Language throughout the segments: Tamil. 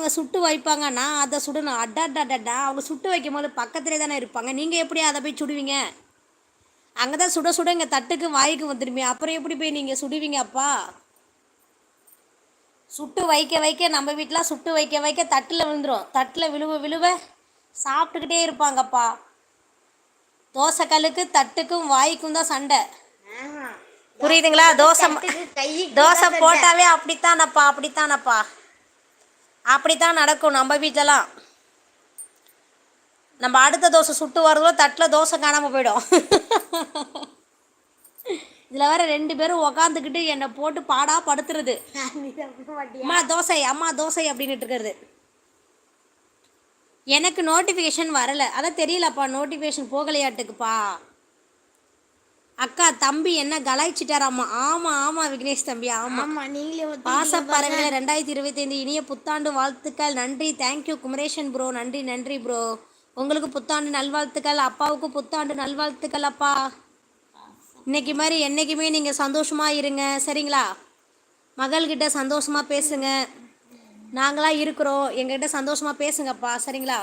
அவங்க சுட்டு வைப்பாங்க. நான் அதை சுடணும். அடாடாடாடா அவங்க சுட்டு வைக்கும் போது பக்கத்துலேயே தானே இருப்பாங்க. நீங்கள் எப்படி அதை போய் சுடுவீங்க? அங்கே தான் சுட சுட இங்கே தட்டுக்கு வாய்க்கு வந்துடுமே. அப்புறம் எப்படி போய் நீங்கள் சுடுவீங்க அப்பா? சுட்டு வைக்க வைக்க நம்ம வீட்டில் சுட்டு வைக்க வைக்க தட்டில் விழுந்துரும். தட்டில் விழுவ விழுவ சாப்பிட்டுக்கிட்டே இருப்பாங்கப்பா. தோசைக்கல்லுக்கு தட்டுக்கும் வாய்க்கும் தான் சண்டை. புரியுதுங்களா? தோசை தோசை போட்டாவே அப்படித்தானப்பா அப்படித்தானப்பா? அப்படித்தான் நடக்கும் நம்ம வீட்டிலலாம் நம்ம அடுத்த தோசை சுட்டு வரதுல தட்டில் தோசை காணாமல் போயிடும். இதில் வேற ரெண்டு பேரும் உக்காந்துக்கிட்டு என்னை போட்டு பாடா படுத்துறது. அம்மா தோசை அம்மா தோசை அப்படின்ட்டு இருக்கிறது. எனக்கு நோட்டிஃபிகேஷன் வரல. அதான் தெரியலப்பா நோட்டிஃபிகேஷன் போகலையாட்டுக்குப்பா. அக்கா தம்பி என்ன கலாய்ச்சிட்டாராம்மா ஆமாம் ஆமாம் விக்னேஷ் தம்பி ஆமாம் ஆமா நீங்களே பாசப்பறவைகளை ரெண்டாயிரத்தி இருபத்தைந்து இனிய புத்தாண்டு வாழ்த்துக்கள். நன்றி தேங்க்யூ குமரேஷன் ப்ரோ நன்றி நன்றி ப்ரோ உங்களுக்கு புத்தாண்டு நல்வாழ்த்துக்கள். அப்பாவுக்கு புத்தாண்டு நல்வாழ்த்துக்கள் அப்பா. இன்னைக்கு மாதிரி என்றைக்குமே நீங்கள் சந்தோஷமாக இருங்க சரிங்களா? மகள்கிட்ட சந்தோஷமாக பேசுங்க. நாங்களாம் இருக்கிறோம். எங்ககிட்ட சந்தோஷமாக பேசுங்கப்பா சரிங்களா?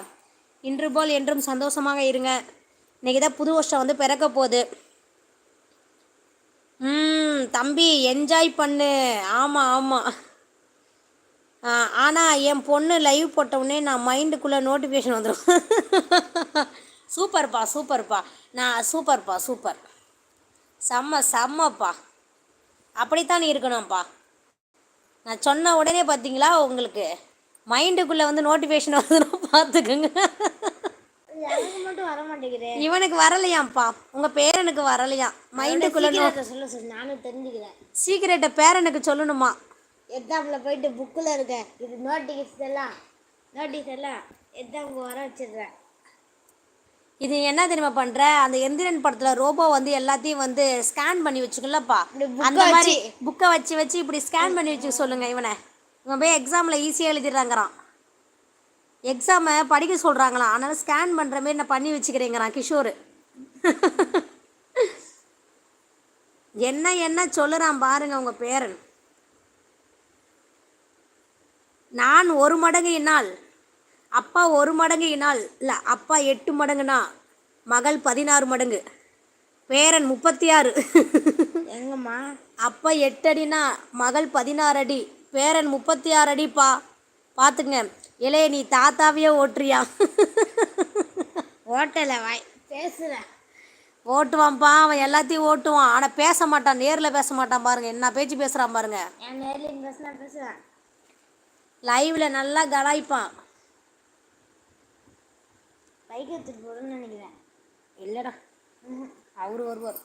இன்று போல் என்றும் சந்தோஷமாக இருங்க. இன்னைக்கு தான் புது வருஷம் வந்து பிறக்க போகுது. தம்பி என்ஜாய் பண்ணு. ஆமாம் ஆமாம் ஆனால் என் பொண்ணு லைவ் போட்டவுடனே நான் மைண்டுக்குள்ளே நோட்டிஃபிகேஷன் வந்துடும் சூப்பர்ப்பா சூப்பர்ப்பா. நான் சூப்பர்ப்பா சூப்பர். செம்ம செம்மப்பா. அப்படித்தான் இருக்கணும்ப்பா. நான் சொன்ன உடனே பார்த்தீங்களா உங்களுக்கு? மைண்டுக்குள்ளே வந்து நோட்டிஃபிகேஷன் வருதுன்னா பார்த்துக்குங்க எனக்கு மட்டும் வர மாட்டேங்குது இவனுக்கு வரலையாம்ப்பா. உங்கள் பேரனுக்கு வரலையாம் மைண்டுக்குள்ளே சொல்ல சொல்லு நானும் தெரிஞ்சுக்கிறேன். சீக்கிரட்டை பேரனுக்கு சொல்லணுமா? எக்ஸாம்பிள் போயிட்டு புக்கில் இருக்க இது நோட்டிஸ் எல்லாம் நோட்டீஸ் எல்லாம் எக்ஸாமுக்கு வர வச்சிடுறேன். இது என்ன தெரியுமா பண்ற? அந்த எந்திரன் படத்துல ரோபோ வந்து எல்லாத்தையும் வந்து ஸ்கேன் பண்ணி வச்சுக்கலப்பா. அந்த மாதிரி புக்கை வச்சு வச்சு இப்படி ஸ்கேன் பண்ணி வச்சுக்க சொல்லுங்க இவனை. இவன் போய் எக்ஸாமில் ஈஸியாக எழுதிடுறாங்கிறான். எக்ஸாமை படிக்க சொல்கிறாங்களாம் அதனால ஸ்கேன் பண்ணுற மாதிரி நான் பண்ணி வச்சுக்கிறேங்கிறான் கிஷோர். என்ன என்ன சொல்லுறான் பாருங்க உங்க பேரன். நான் ஒரு மடங்கு இனால். அப்பா ஒரு மடங்கு இனால். இல்லை அப்பா எட்டு மடங்குனா மகள் பதினாறு மடங்கு. பேரன் முப்பத்தி ஆறு எங்கம்மா? அப்பா எட்டு அடினா மகள் பதினாறு அடி. பேரன் முப்பத்தி ஆறு அடிப்பா. பார்த்துங்க இளைய நீ தாத்தாவையே ஓட்டுறியா? ஓட்டல வாய். பேசுகிறேன் ஓட்டுவான்ப்பா அவன் எல்லாத்தையும் ஓட்டுவான். ஆனால் பேச மாட்டான் நேரில் பேச மாட்டான் பாருங்க. என்ன பேச்சு பேசுகிறான் பாருங்க. நேரில் பேசினா பேசுவேன். லைவில் நல்லா கலாய்ப்பான். பைக் எடுத்துட்டு போகணும்னு நினைக்கிறேன். இல்லைடா. அவரு வருவார்.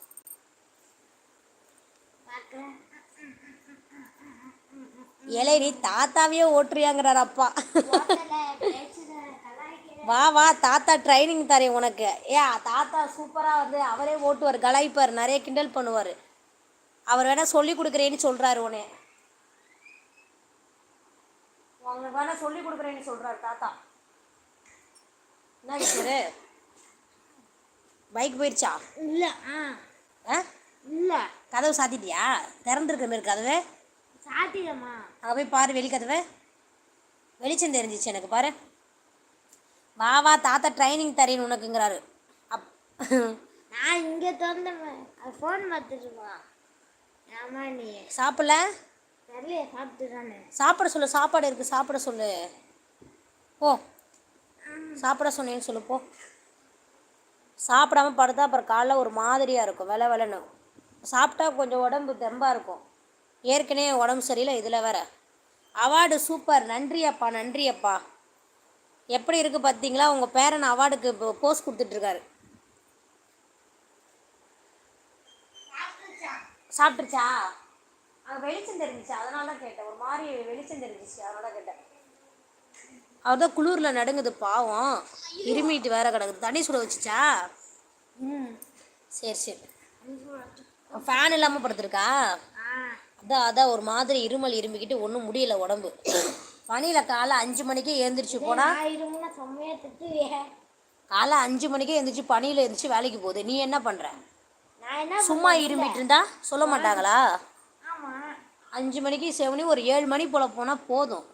பார்க்குறேன். இளைய நீ தாத்தாவையே ஓட்டுறியாங்கிறார் அப்பா. வா வா தாத்தா ட்ரைனிங் தரேன் உனக்கு. ஏ தாத்தா சூப்பராக வந்து அவரே ஓட்டுவார் கலாய்ப்பார் நிறைய கிண்டல் பண்ணுவார். அவர் வேணா சொல்லி கொடுக்குறேன்னு சொல்கிறாரு உனே உங்களுக்கு வேணா சொல்லி கொடுக்குறேன்னு சொல்கிறாரு தாத்தா. என்ன விஷயம் பைக் போயிடுச்சா இல்லை ஆ. ஆ? இல்லை. கதவு சாத்திட்டியா? திறந்துருக்க மாரி கதவு. சாத்திடம்மா அங்கே போய் பாரு வெளிக்கதவை வெளிச்சம் தெரிஞ்சிச்சு எனக்கு பாரு. வா வா தாத்தா ட்ரைனிங் தரேன் உனக்குங்கிறாரு. அப் நான் இங்கே திறந்தேன் ஃபோன் பார்த்துட்டுமா? ஆமா நீ? சாப்பிடல? தெரியல சாப்பிட்டுதானே. சாப்பிட சொல்லு சாப்பாடு இருக்குது சாப்பிட சொல்லு. போ. சாப்பிட சொன்னேன்னு சொல்லு போ. சாப்பிடாம படுத்தா அப்புறம் காலைல ஒரு மாதிரியாக இருக்கும் வெலை வெலைன்னு சாப்பிட்டா கொஞ்சம் உடம்பு தெம்பாக இருக்கும். ஏற்கனவே உடம்பு சரியில்லை இதில் வேற. அவார்டு சூப்பர் நன்றி அப்பா நன்றி அப்பா எப்படி இருக்குது பார்த்தீங்களா உங்கள் பேரன் அவார்டுக்கு போஸ்ட் கொடுத்துட்ருக்காரு சாப்பிட்டுருச்சா? அங்கே வெளிச்சம் தெரிஞ்சிச்சு அதனால தான் கேட்டேன். ஒரு மாதிரி வெளிச்சம் தெரிஞ்சிச்சு அதனால தான் கேட்டேன். அவர் தான் குளிரில் நடுங்குது பாவம். இருமிட்டு வேற கிடக்குது. தண்ணி சுட வச்சுச்சா? ம். சரி சரி. ஃபேன் இல்லாமல் படுத்துருக்கா? ஆ. அதான் அதான் ஒரு மாதிரி இருமல் இருமிக்கிட்டு ஒன்றும் முடியல உடம்பு. பனியில் காலை அஞ்சு மணிக்கே எழுந்திரிச்சு போனால் காலை அஞ்சு மணிக்கே எழுந்திரிச்சு பனியில் எழுந்திரிச்சு வேலைக்கு போகுது. நீ என்ன பண்ணுற சும்மா இருமிட்டு இருந்தா சொல்ல மாட்டாங்களா? அஞ்சு மணிக்கு செவனி ஒரு ஏழு மணி போல் போனால் போதும்.